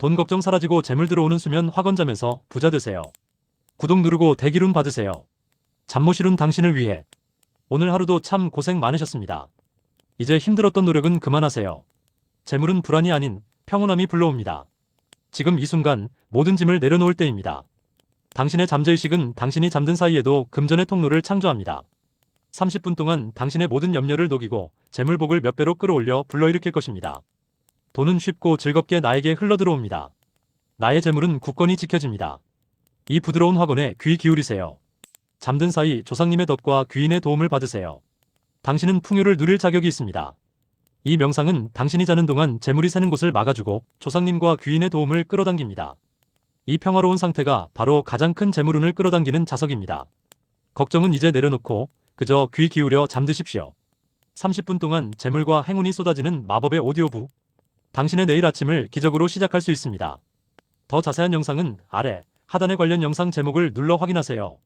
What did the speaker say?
돈 걱정 사라지고 재물 들어오는 수면 확원잠에서 부자 되세요. 구독 누르고 대기룬 받으세요. 잠 못 이룬 당신을 위해 오늘 하루도 참 고생 많으셨습니다. 이제 힘들었던 노력은 그만하세요. 재물은 불안이 아닌 평온함이 불러옵니다. 지금 이 순간 모든 짐을 내려놓을 때입니다. 당신의 잠재의식은 당신이 잠든 사이에도 금전의 통로를 창조합니다. 30분 동안 당신의 모든 염려를 녹이고 재물복을 몇 배로 끌어올려 불러일으킬 것입니다. 돈은 쉽고 즐겁게 나에게 흘러들어옵니다. 나의 재물은 굳건히 지켜집니다. 이 부드러운 화건에 귀 기울이세요. 잠든 사이 조상님의 덕과 귀인의 도움을 받으세요. 당신은 풍요를 누릴 자격이 있습니다. 이 명상은 당신이 자는 동안 재물이 새는 곳을 막아주고 조상님과 귀인의 도움을 끌어당깁니다. 이 평화로운 상태가 바로 가장 큰 재물운을 끌어당기는 자석입니다. 걱정은 이제 내려놓고 그저 귀 기울여 잠드십시오. 30분 동안 재물과 행운이 쏟아지는 마법의 오디오북. 당신의 내일 아침을 기적으로 시작할 수 있습니다. 더 자세한 영상은 아래 하단에 관련 영상 제목을 눌러 확인하세요.